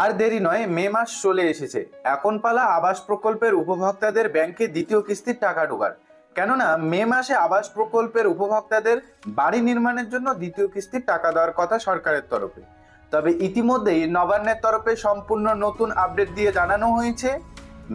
আর দেরি নয়, মে মাস চলে এসেছে। এখন পালা আবাস প্রকল্পের উপভোক্তাদের ব্যাংকে দ্বিতীয় কিস্তির টাকা ঢোকার। কেননা, মে মাসে আবাস প্রকল্পের উপভোক্তাদের বাড়ি নির্মাণের জন্য দ্বিতীয় কিস্তির টাকা দেওয়ার কথা সরকারের তরফে। তবে ইতিমধ্যেই নবান্নের তরফে সম্পূর্ণ নতুন আপডেট দিয়ে জানানো হয়েছে,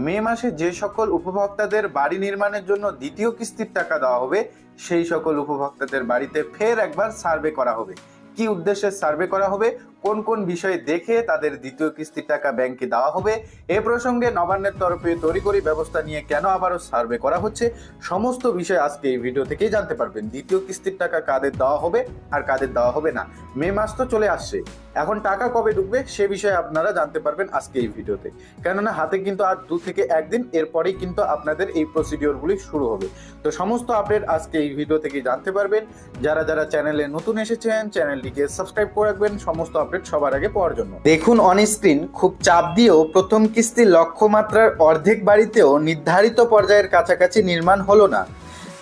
মে মাসে যে সকল উপভোক্তাদের বাড়ি নির্মাণের জন্য দ্বিতীয় কিস্তির টাকা দেওয়া হবে, সেই সকল উপভোক্তাদের বাড়িতে ফের একবার সার্ভে করা হবে। কি উদ্দেশ্যে সার্ভে করা হবে কোন কোন বিষয়ে দেখে তাদের দ্বিতীয় কিস্তির টাকা ব্যাংকে দেওয়া হবে, এ প্রসঙ্গে নবান্নের তরফে তড়িঘড়ি ব্যবস্থা নিয়ে কেন আবারও সার্ভে করা হচ্ছে, সমস্ত বিষয় আজকে এই ভিডিও থেকেই জানতে পারবেন। দ্বিতীয় কিস্তির টাকা কাদের দেওয়া হবে আর কাদের দেওয়া হবে না। মে মাস তো চলে আসছে। এখন টাকা কবে ঢুকবে সে বিষয়ে আপনারা জানতে পারবেন আজকে এই ভিডিওতে। কেননা হাতে কিন্তু আর দু থেকে একদিন, এরপরেই কিন্তু আপনাদের এই প্রসিডিওরগুলি শুরু হবে। তো সমস্ত আপডেট আজকে এই ভিডিও থেকে জানতে পারবেন। যারা যারা চ্যানেলে নতুন এসেছেন, চ্যানেলটিকে সাবস্ক্রাইব করে রাখবেন। সমস্ত আপডেট সবার আগে পাওয়ার জন্য। দেখুন অন স্ক্রিন খুব চাপ দিয়েও প্রথম কিস্তি লক্ষ্যমাত্রার অর্ধেক বাড়িতেও নির্ধারিত পর্যায়ের কাছাকাছি নির্মাণ হলো না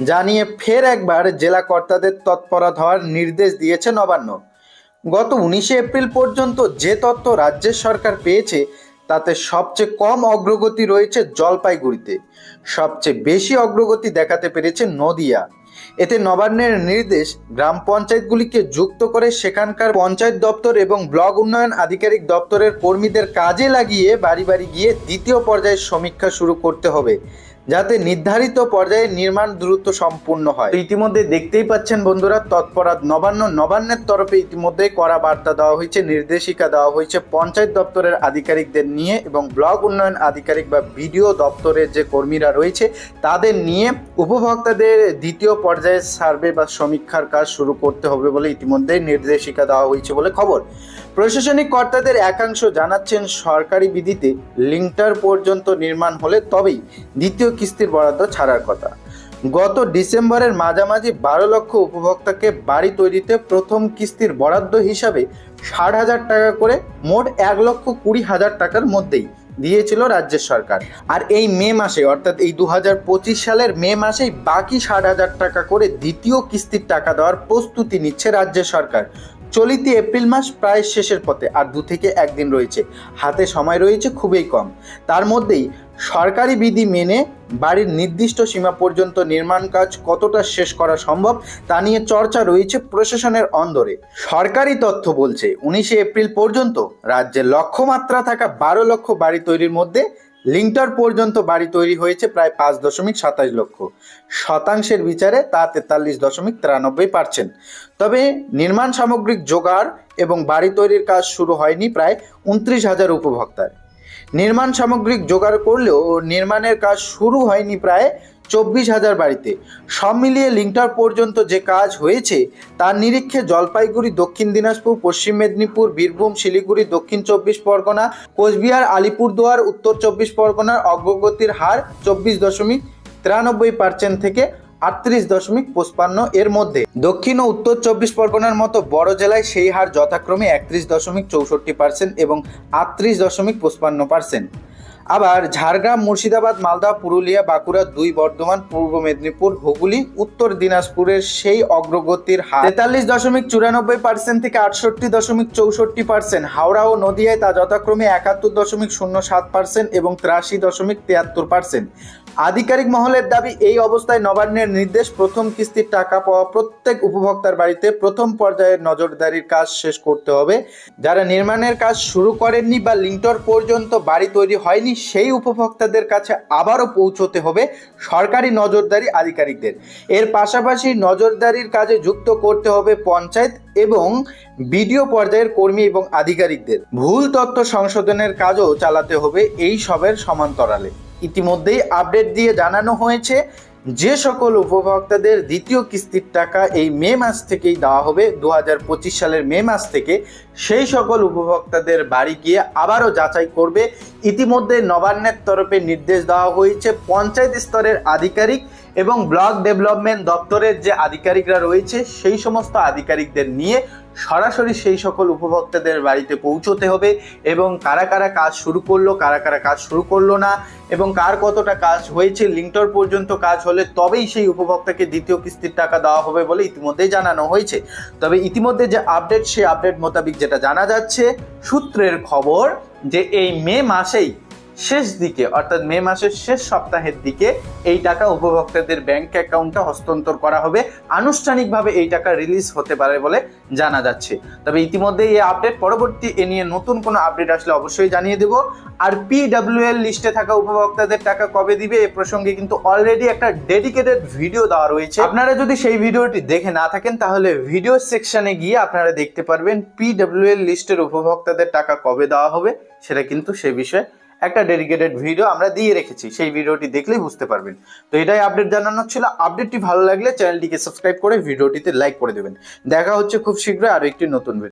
জানিয়ে ফের একবার জেলা কর্তাদের তৎপরত হওয়ার নির্দেশ দিয়েছে নবান্ন। গত উনিশে এপ্রিল পর্যন্ত যে তথ্য রাজ্যের সরকার পেয়েছে, তাতে সবচেয়ে কম অগ্রগতি রয়েছে জলপাইগুড়িতে। সবচেয়ে বেশি অগ্রগতি দেখাতে পেরেছে নদিয়া। এতে নবান্নের নির্দেশ গ্রাম পঞ্চায়েতগুলিকে যুক্ত করে সেখানকার পঞ্চায়েত দপ্তর এবং ব্লক উন্নয়ন আধিকারিক দপ্তরের কর্মীদের কাজে লাগিয়ে বাড়ি বাড়ি গিয়ে দ্বিতীয় পর্যায়ের সমীক্ষা শুরু করতে হবে। যাতে নির্ধারিত পর্যায়ে নির্মাণ দ্রুত সম্পূর্ণ হয়। ইতিমধ্যে দেখতেই পাচ্ছেন বন্ধুরা, তৎপরাত নবান্ন নবান্নের তরফে ইতিমধ্যে কড়া বার্তা দেওয়া হয়েছে, নির্দেশিকা দেওয়া হয়েছে পঞ্চায়েত দপ্তরের আধিকারিকদের নিয়ে এবং ব্লক উন্নয়ন আধিকারিক বা বিডিও দপ্তরের যে কর্মীরা রয়েছে, তাদের নিয়ে উপভোক্তাদের দ্বিতীয় পর্যায়ে সার্ভে বা সমীক্ষার কাজ শুরু করতে হবে বলে ইতিমধ্যে নির্দেশিকা দেওয়া হয়েছে বলে খবর। প্রশাসনিক কর্তাদের একাংশ জানাচ্ছেন, সরকারি বিধিতে লিঙ্কটার পর্যন্ত নির্মাণ হলে তবেই দ্বিতীয় কিস্তির বরাদ্দ ছাড়ার কথা। গত ডিসেম্বরের মাঝামাঝি বারো লক্ষ উপভোক্তাকে বাড়ি তৈরিতে প্রথম কিস্তির বরাদ্দ হিসাবে ষাট হাজার টাকা করে মোট এক লক্ষ কুড়ি হাজার টাকার মধ্যেই দিয়েছিল রাজ্যের সরকার। আর এই মে মাসে, অর্থাৎ এই দু পঁচিশ সালের মে মাসেই বাকি ষাট হাজার টাকা করে দ্বিতীয় কিস্তির টাকা দেওয়ার প্রস্তুতি নিচ্ছে রাজ্যের সরকার। চলিতি এপ্রিল মাস প্রায় শেষের পথে, আর দু থেকে একদিন রয়েছে। হাতে সময় রয়েছে খুবই কম। তার মধ্যেই সরকারি বিধি মেনে বাড়ির নির্দিষ্ট সীমা পর্যন্ত নির্মাণ কাজ কতটা শেষ করা সম্ভব, তা নিয়ে চর্চা রয়েছে প্রশাসনের অন্দরে। সরকারি তথ্য বলছে, উনিশে এপ্রিল পর্যন্ত রাজ্যে লক্ষ্যমাত্রা থাকা বারো লক্ষ বাড়ি তৈরির মধ্যে লিঙ্কটার পর্যন্ত বাড়ি তৈরি হয়েছে প্রায় পাঁচ দশমিক সাতাশ লক্ষ। শতাংশের বিচারে তা তেতাল্লিশ দশমিক তিরানব্বই পারছেন তবে নির্মাণ সামগ্রিক জোগাড় এবং বাড়ি তৈরির কাজ শুরু হয়নি প্রায় উনত্রিশ হাজার উপভোক্তার। নির্মাণ সামগ্রিক জোগাড় করলেও নির্মাণের কাজ শুরু হয়নি প্রায় চব্বিশ হাজার বাড়িতে। সব মিলিয়ে লিঙ্কটার পর্যন্ত যে কাজ হয়েছে, তার নিরীক্ষে জলপাইগুড়ি, দক্ষিণ দিনাজপুর, পশ্চিম মেদিনীপুর, বীরভূম, শিলিগুড়ি, দক্ষিণ চব্বিশ পরগনা, কোচবিহার, আলিপুরদুয়ার, উত্তর চব্বিশ পরগনার অগ্রগতির হার চব্বিশ দশমিক তিরানব্বই পার্সেন্ট থেকে আটত্রিশ দশমিক পঁচপান্ন এর মধ্যে। দক্ষিণ ও উত্তর চব্বিশ পরগনার মতো বড় জেলায় সেই হার যথাক্রমে একত্রিশ দশমিক চৌষট্টি পার্সেন্ট এবং আটত্রিশ দশমিক পঁচপান্ন পার্সেন্ট আবার ঝাড়গ্রাম, মুর্শিদাবাদ, মালদা, পুরুলিয়া, বাঁকুড়া দুই বর্ধমান, পূর্ব মেদিনীপুর, হুগলি, উত্তর দিনাজপুরের সেই অগ্রগতির হার। তেতাল্লিশ দশমিক চুরানব্বই পার্সেন্ট থেকে আটষট্টি দশমিক চৌষট্টি পার্সেন্ট হাওড়া ও নদিয়ায় তা যথাক্রমে একাত্তর দশমিক শূন্য সাত পার্সেন্ট এবং তিরাশি দশমিক তিয়াত্তর পার্সেন্ট আধিকারিক মহলের দাবি, এই অবস্থায় নবান্নের নির্দেশ, প্রথম কিস্তির টাকা পাওয়া প্রত্যেক উপভোক্তার বাড়িতে প্রথম পর্যায়ের নজরদারির কাজ শেষ করতে হবে। যারা নির্মাণের কাজ শুরু করেননি বা লিঙ্কটর পর্যন্ত বাড়ি তৈরি হয়নি সেই উপভোক্তাদের কাছে আবারও পৌঁছতে হবে সরকারি নজরদারি আধিকারিকদের। এর পাশাপাশি নজরদারির কাজে যুক্ত করতে হবে পঞ্চায়েত এবং বিডিও পর্যায়ের কর্মী এবং আধিকারিকদের। ভুল তথ্য সংশোধনের কাজও চালাতে হবে এই সবের সমান্তরালে। ইতিমধ্যেই আপডেট দিয়ে জানানো হয়েছে যে সকল উপভোক্তাদের দ্বিতীয় কিস্তির টাকা এই মে মাস থেকেই দেওয়া হবে দু হাজার পঁচিশ সালের মে মাস থেকে সেই সকল উপভোক্তাদের বাড়ি গিয়ে আবারও যাচাই করবে। ইতিমধ্যে নবান্নের তরফে নির্দেশ দেওয়া হয়েছে, পঞ্চায়েত স্তরের আধিকারিক এবং ব্লক ডেভেলপমেন্ট দপ্তরের যে আধিকারিকরা রয়েছে, সেই সমস্ত আধিকারিকদের নিয়ে সরাসরি সেই সকল উপভোক্তাদের বাড়িতে পৌঁছতে হবে এবং কারা কারা কাজ শুরু করল, কারা কারা কাজ শুরু করল না এবং কার কতটা কাজ হয়েছে লিঙ্কটর পর্যন্ত কাজ হলে তবেই সেই উপভোক্তাকে দ্বিতীয় কিস্তির টাকা দেওয়া হবে বলে ইতিমধ্যেই জানানো হয়েছে। তবে ইতিমধ্যে যে আপডেট, সেই আপডেট মোতাবেক যেটা জানা যাচ্ছে, সূত্রের খবর যে এই মে মাসেই শেষ দিকে, অর্থাৎ মে মাসের শেষ সপ্তাহের দিকে এই টাকা উপভোক্তাদের ব্যাংক অ্যাকাউন্টে হস্তান্তর করা হবে। আনুষ্ঠানিকভাবে এই টাকা রিলিজ হতে পারে বলে জানা যাচ্ছে। তবে ইতিমধ্যে এই আপডেট পরবর্তী এ নিয়ে নতুন কোনো আপডেট আসলে অবশ্যই জানিয়ে দেব। আর পিডব্লিউএল লিস্টে থাকা উপভোক্তাদের টাকা কবে দিবে এ প্রসঙ্গে কিন্তু অলরেডি একটা ডেডিকেটেড ভিডিও দেওয়া রয়েছে। আপনারা যদি সেই ভিডিওটি দেখে না থাকেন, তাহলে ভিডিও সেকশনে গিয়ে আপনারা দেখতে পারবেন পিডব্লিউএল লিস্টের উপভোক্তাদের টাকা কবে দেওয়া হবে, সেটা কিন্তু সে বিষয়ে একটা ডেডিকেটেড ভিডিও আমরা দিয়ে রেখেছি। সেই ভিডিওটি দেখলেই বুঝতে পারবেন। তো এটাই আপডেট জানানোর ছিল। আপডেটটি ভালো লাগলে চ্যানেলটিকে সাবস্ক্রাইব করে ভিডিওটিতে লাইক করে দেবেন। দেখা হচ্ছে খুব শীঘ্রই আরও একটি নতুন